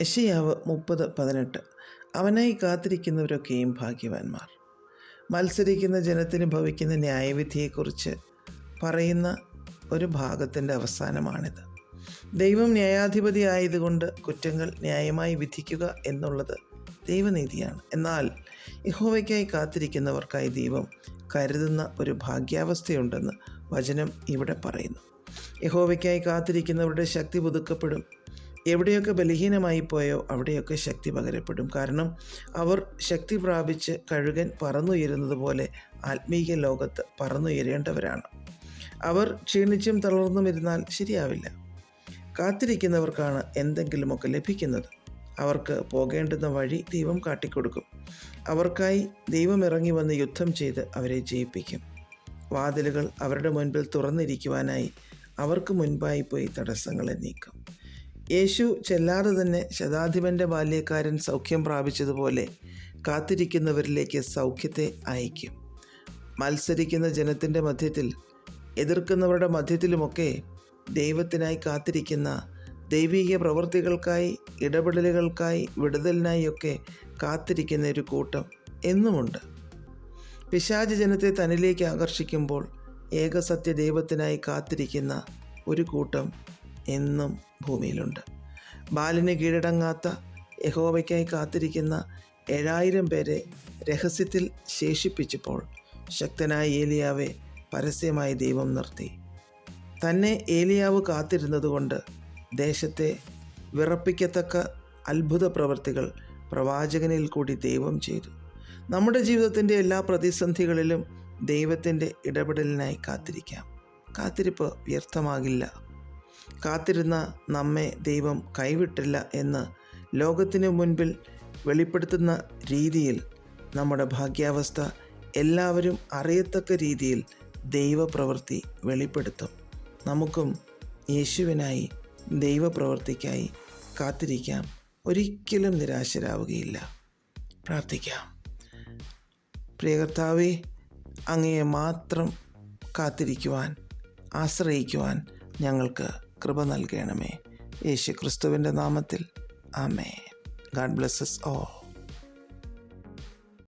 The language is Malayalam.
യശയാവ് മുപ്പത് പതിനെട്ട്. അവനായി കാത്തിരിക്കുന്നവരൊക്കെയും ഭാഗ്യവാന്മാർ. മത്സരിക്കുന്ന ജനത്തിന് ഭവിക്കുന്ന ന്യായവിധിയെക്കുറിച്ച് പറയുന്ന ഒരു ഭാഗത്തിന്റെ അവസാനമാണിത്. ദൈവം ന്യായാധിപതി ആയതുകൊണ്ട് കുറ്റങ്ങൾ ന്യായമായി വിധിക്കുക എന്നുള്ളത് ദൈവനീതിയാണ്. എന്നാൽ യഹോവയ്ക്കായി കാത്തിരിക്കുന്നവർക്കായി ദൈവം കരുതുന്ന ഒരു ഭാഗ്യാവസ്ഥയുണ്ടെന്ന് വചനം ഇവിടെ പറയുന്നു. യഹോവയ്ക്കായി കാത്തിരിക്കുന്നവരുടെ ശക്തി പുതുക്കപ്പെടും. എവിടെയൊക്കെ ബലഹീനമായി പോയോ അവിടെയൊക്കെ ശക്തി പകരപ്പെടും. കാരണം അവർ ശക്തി പ്രാപിച്ച് കഴുകൻ പറന്നുയരുന്നത് പോലെ ആത്മീയ ലോകത്ത് പറന്നുയരേണ്ടവരാണ്. അവർ ക്ഷീണിച്ചും തളർന്നും ഇരുന്നാൽ ശരിയാവില്ല. കാത്തിരിക്കുന്നവർക്കാണ് എന്തെങ്കിലുമൊക്കെ ലഭിക്കുന്നത്. അവർക്ക് പോകേണ്ടുന്ന വഴി ദൈവം കാട്ടിക്കൊടുക്കും. അവർക്കായി ദൈവം ഇറങ്ങി വന്ന് യുദ്ധം ചെയ്ത് അവരെ ജയിപ്പിക്കും. വാതിലുകൾ അവരുടെ മുൻപിൽ തുറന്നിരിക്കുവാനായി അവർക്ക് മുൻപായി പോയി തടസ്സങ്ങളെ നീക്കും. യേശു ചെല്ലാതെ തന്നെ ശതാധിപന്റെ ബാല്യക്കാരൻ സൗഖ്യം പ്രാപിച്ചതുപോലെ കാത്തിരിക്കുന്നവരിലേക്ക് സൗഖ്യത്തെ അയക്കും മത്സരിക്കുന്ന ജനത്തിന്റെ മധ്യത്തിൽ എതിർക്കുന്നവരുടെ മധ്യത്തിലുമൊക്കെ ദൈവത്തിനായി കാത്തിരിക്കുന്ന ദൈവീക പ്രവൃത്തികൾക്കായി ഇടപെടലുകൾക്കായി വിടുതലിനായൊക്കെ കാത്തിരിക്കുന്ന ഒരു കൂട്ടം എന്നുമുണ്ട്. പിശാച് ജനത്തെ തന്നിലേക്ക് ആകർഷിക്കുമ്പോൾ ഏകസത്യ ദൈവത്തിനായി കാത്തിരിക്കുന്ന ഒരു കൂട്ടം എന്നും ഭൂമിയിലുണ്ട്. ബാലിന് കീഴടങ്ങാത്ത യഹോവയ്ക്കായി കാത്തിരിക്കുന്ന ഏഴായിരം പേരെ രഹസ്യത്തിൽ ശേഷിപ്പിച്ചപ്പോൾ ശക്തനായ ഏലിയാവെ പരസ്യമായി ദൈവം നിർത്തി. തന്നെ ഏലിയാവ് കാത്തിരുന്നതുകൊണ്ട് ദേശത്തെ വിറപ്പിക്കത്തക്ക അത്ഭുത പ്രവൃത്തികൾ പ്രവാചകനിൽ കൂടി ദൈവം ചെയ്തു. നമ്മുടെ ജീവിതത്തിന്റെ എല്ലാ പ്രതിസന്ധികളിലും ദൈവത്തിന്റെ ഇടപെടലിനായി കാത്തിരിക്കാം. കാത്തിരിപ്പ് വ്യർത്ഥമാകില്ല. കാത്തിരുന്ന നമ്മെ ദൈവം കൈവിട്ടില്ല എന്ന് ലോകത്തിനു മുൻപിൽ വെളിപ്പെടുത്തുന്ന രീതിയിൽ നമ്മുടെ ഭാഗ്യാവസ്ഥ എല്ലാവരും അറിയത്തക്ക രീതിയിൽ ദൈവപ്രവൃത്തി വെളിപ്പെടുത്തും. നമുക്കും യേശുവിനായി ദൈവപ്രവൃത്തിക്കായി കാത്തിരിക്കാം. ഒരിക്കലും നിരാശരാവുകയില്ല. പ്രാർത്ഥിക്കാം. പ്രിയകർത്താവെ അങ്ങയെ മാത്രം കാത്തിരിക്കുവാൻ ആശ്രയിക്കുവാൻ ഞങ്ങൾക്ക് കൃപ നൽകണമേ. യേശു ക്രിസ്തുവിന്റെ നാമത്തിൽ. ആമേ ഗാഡ് ബ്ലെസ്സസ് ഓ